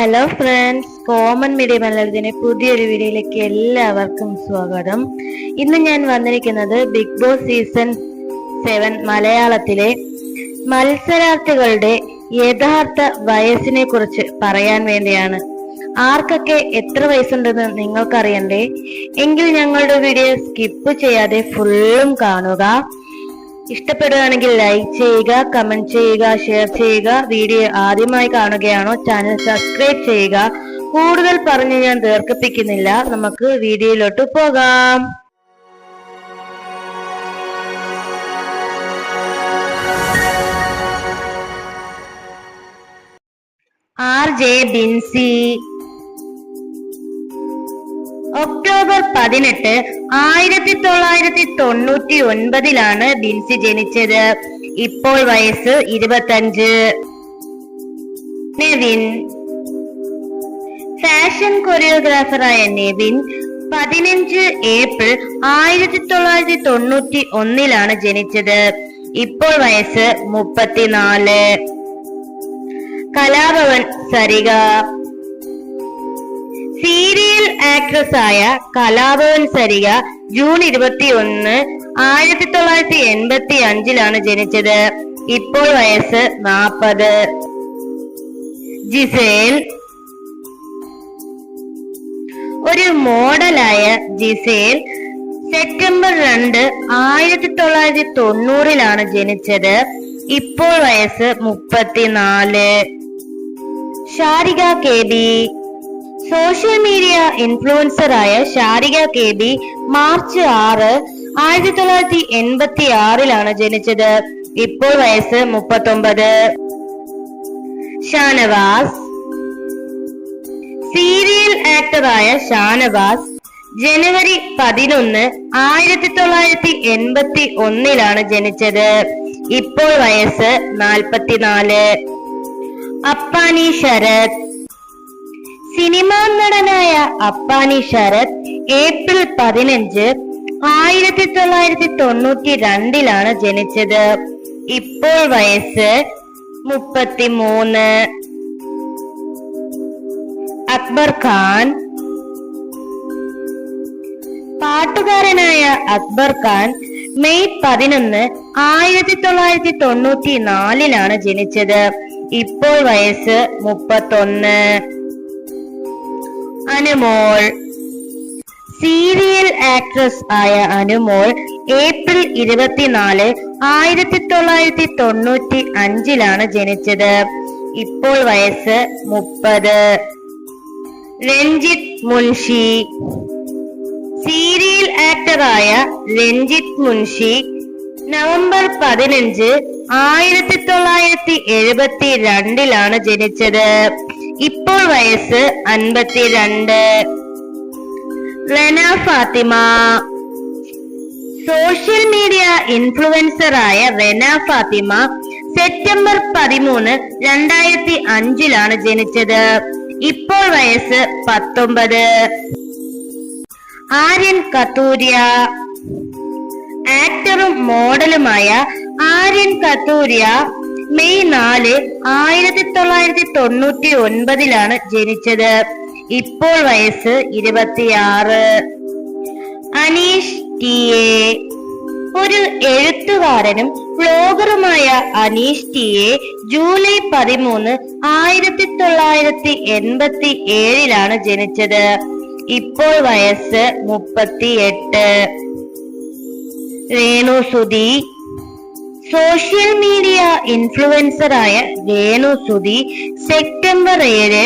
Hello friends common media മലയാളത്തിന്റെ പുതിയൊരു വീഡിയോയിലേക്ക് എല്ലാവർക്കും സ്വാഗതം. ഇന്ന് ഞാൻ വന്നിരിക്കുന്നത് ബിഗ് ബോസ് സീസൺ സെവൻ മലയാളത്തിലെ മത്സരാർത്ഥികളുടെ യഥാർത്ഥ വയസ്സിനെ കുറിച്ച് പറയാൻ വേണ്ടിയാണ്. ആർക്കൊക്കെ എത്ര വയസ്സുണ്ടെന്ന് നിങ്ങൾക്കറിയണ്ടേ? എങ്കിൽ ഞങ്ങളുടെ വീഡിയോ സ്കിപ്പ് ചെയ്യാതെ ഫുള്ളും കാണുക. ഇഷ്ടപ്പെടുകയാണെങ്കിൽ ലൈക്ക് ചെയ്യുക കമന്റ് ചെയ്യുക ഷെയർ ചെയ്യുക. വീഡിയോ ആദ്യമായി കാണുകയാണോ ചാനൽ സബ്സ്ക്രൈബ് ചെയ്യുക. കൂടുതൽ പറഞ്ഞ് ഞാൻ ദീർഘിപ്പിക്കുന്നില്ല. നമുക്ക് വീഡിയോയിലോട്ട് പോകാം. R J Binsi. ഒക്ടോബർ പതിനെട്ട് ആയിരത്തി തൊള്ളായിരത്തി തൊണ്ണൂറ്റി ഒൻപതിലാണ് ബിൻസി ജനിച്ചത്. ഇപ്പോൾ വയസ്സ് ഇരുപത്തഞ്ച്. നെവിൻ. ഫാഷൻ കൊറിയോഗ്രാഫറായ നെവിൻ പതിനഞ്ച് ഏപ്രിൽ ആയിരത്തി തൊള്ളായിരത്തി തൊണ്ണൂറ്റി ഒന്നിലാണ് ജനിച്ചത്. ഇപ്പോൾ വയസ്സ് മുപ്പത്തിനാല്. കലാഭവൻ സരിക സീരിയൽ ആക്ട്രസ് ആയ കലാഭവൻ സരിക ജൂൺ ഇരുപത്തി ഒന്ന് ആയിരത്തി തൊള്ളായിരത്തി എൺപത്തി അഞ്ചിലാണ് ജനിച്ചത്. ഇപ്പോൾ വയസ്സ് നാപ്പത്. ജിസേൽ. ഒരു മോഡലായ ജിസേൽ സെപ്റ്റംബർ രണ്ട് ആയിരത്തി തൊള്ളായിരത്തി തൊണ്ണൂറിലാണ് ജനിച്ചത്. ഇപ്പോൾ വയസ്സ് മുപ്പത്തിനാല്. Sharika K B. Social media ഇൻഫ്ലുവൻസറായ Sharika K B March ആറ് ആയിരത്തി തൊള്ളായിരത്തി എൺപത്തി ആറിലാണ് ജനിച്ചത്. ഇപ്പോൾ വയസ്സ് മുപ്പത്തൊമ്പത്. ഷാനവാസ്. സീരിയൽ ആക്ടറായ ഷാനവാസ് ജനുവരി പതിനൊന്ന് ആയിരത്തി തൊള്ളായിരത്തി എൺപത്തി ഒന്നിലാണ് ജനിച്ചത്. ഇപ്പോൾ വയസ്സ് നാൽപ്പത്തിനാല്. അപ്പാനി ശരത്. സിനിമാ നടനായ അപ്പാനി ശരത് ഏപ്രിൽ പതിനഞ്ച് ആയിരത്തി തൊള്ളായിരത്തി തൊണ്ണൂറ്റി രണ്ടിലാണ് ജനിച്ചത്. ഇപ്പോൾ വയസ്സ് മുപ്പത്തിമൂന്ന്. അക്ബർ ഖാൻ. പാട്ടുകാരനായ അക്ബർ ഖാൻ മെയ് പതിനൊന്ന് ആയിരത്തി തൊള്ളായിരത്തി തൊണ്ണൂറ്റി നാലിലാണ് ജനിച്ചത്. ഇപ്പോൾ വയസ്സ് മുപ്പത്തൊന്ന്. അനുമോൾ. സീരിയൽ ആക്ട്രസ് ആയ അനുമോൾ ഏപ്രിൽ ഇരുപത്തിനാല് ആയിരത്തി തൊള്ളായിരത്തി തൊണ്ണൂറ്റി അഞ്ചിലാണ് ജനിച്ചത്. ഇപ്പോൾ വയസ്സ് മുപ്പത്. രഞ്ജിത്ത് മുൻഷി. സീരിയൽ ആക്ടറായ രഞ്ജിത്ത് മുൻഷി നവംബർ പതിനഞ്ച് ആയിരത്തി തൊള്ളായിരത്തി എഴുപത്തി രണ്ടിലാണ് ജനിച്ചത്. ഇപ്പോൾ വയസ്സ് അൻപത്തിരണ്ട്. ഫാത്തിമ. സോഷ്യൽ മീഡിയ ഇൻഫ്ലുവൻസറായ റെന ഫാത്തിമ സെപ്റ്റംബർ പതിമൂന്ന് രണ്ടായിരത്തി അഞ്ചിലാണ് ജനിച്ചത്. ഇപ്പോൾ വയസ്സ് പത്തൊമ്പത്. ആര്യൻ കത്തൂരിയ. ആക്ടറും മോഡലുമായ ആര്യൻ കത്തൂരിയ മെയ് നാല് ആയിരത്തി തൊള്ളായിരത്തി തൊണ്ണൂറ്റി ഒൻപതിലാണ് ജനിച്ചത്. ഇപ്പോൾ വയസ്സ് ഇരുപത്തിയാറ്. Aneesh T A. ഒരു എഴുത്തുകാരനും ബ്ലോഗറുമായ അനീഷ് ടി എ ജൂലൈ പതിമൂന്ന് ആയിരത്തി തൊള്ളായിരത്തി എൺപത്തി ഏഴിലാണ് ജനിച്ചത്. ഇപ്പോൾ വയസ്സ് മുപ്പത്തിയെട്ട്. രേണു സുധി സോഷ്യൽ മീഡിയ ഇൻഫ്ലുവൻസറായ വേണു സുധി സെപ്റ്റംബർ ഏഴ്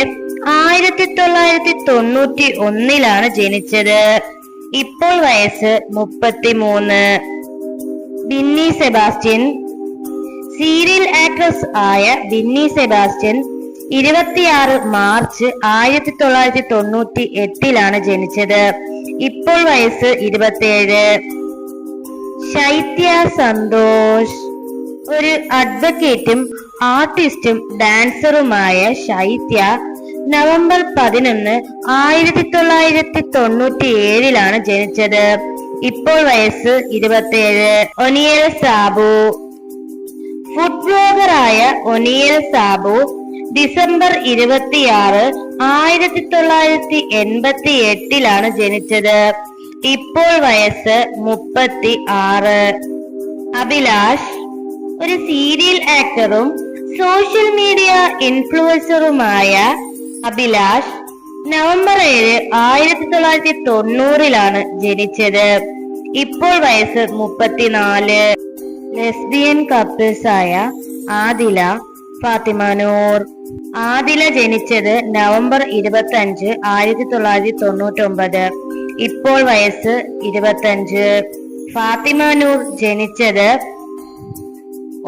ആയിരത്തി തൊള്ളായിരത്തി തൊണ്ണൂറ്റി ഒന്നിലാണ് ജനിച്ചത്. ഇപ്പോൾ വയസ്സ് മുപ്പത്തിമൂന്ന്. ബിന്നി സെബാസ്റ്റ്യൻ സീരിയൽ ആക്ട്രസ് ആയ ബിന്നി സെബാസ്റ്റ്യൻ ഇരുപത്തിയാറ് മാർച്ച് ആയിരത്തി തൊള്ളായിരത്തി തൊണ്ണൂറ്റി എട്ടിലാണ് ജനിച്ചത്. ഇപ്പോൾ വയസ്സ് ഇരുപത്തിയേഴ്. ശൈത്യ സന്തോഷ് ഒരു അഡ്വക്കേറ്റും ആർട്ടിസ്റ്റും ഡാൻസറുമായ ശൈത്യ നവംബർ പതിനൊന്ന് ആയിരത്തി തൊള്ളായിരത്തി തൊണ്ണൂറ്റി ഏഴിലാണ് ജനിച്ചത്. ഇപ്പോൾ വയസ്സ് ഇരുപത്തിയേഴ്. ഒനിയൽ സാബു. ഫുഡ് ബ്ലോഗറായ ഒനിയൽ സാബു ഡിസംബർ ഇരുപത്തിയാറ് ആയിരത്തി തൊള്ളായിരത്തി എൺപത്തി എട്ടിലാണ് ജനിച്ചത്. ഇപ്പോൾ വയസ്സ് മുപ്പത്തി ആറ് അഭിലാഷ് ഒരു സീരിയൽ ആക്ടറും സോഷ്യൽ മീഡിയ ഇൻഫ്ലുവൻസറുമായ അഭിലാഷ് നവംബർ ഏഴ് ആയിരത്തി തൊള്ളായിരത്തി തൊണ്ണൂറിലാണ് ജനിച്ചത്. ഇപ്പോൾ വയസ്സ് മുപ്പത്തിനാല്. ലെസ്ബിയൻ കപ്പിൾസ് ആയ ആദില ഫാത്തിമാനൂർ ആദില ജനിച്ചത് നവംബർ ഇരുപത്തി അഞ്ച് ആയിരത്തി തൊള്ളായിരത്തി തൊണ്ണൂറ്റി ഒമ്പത് ഇപ്പോൾ വയസ്സ് ഇരുപത്തഞ്ച്. ഫാത്തിമാനൂർ ജനിച്ചത്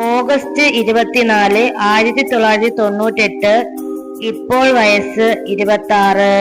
ഓഗസ്റ്റ് ഇരുപത്തിനാല് ആയിരത്തി തൊള്ളായിരത്തി തൊണ്ണൂറ്റെട്ട് ഇപ്പോൾ വയസ്സ് ഇരുപത്തി ആറ്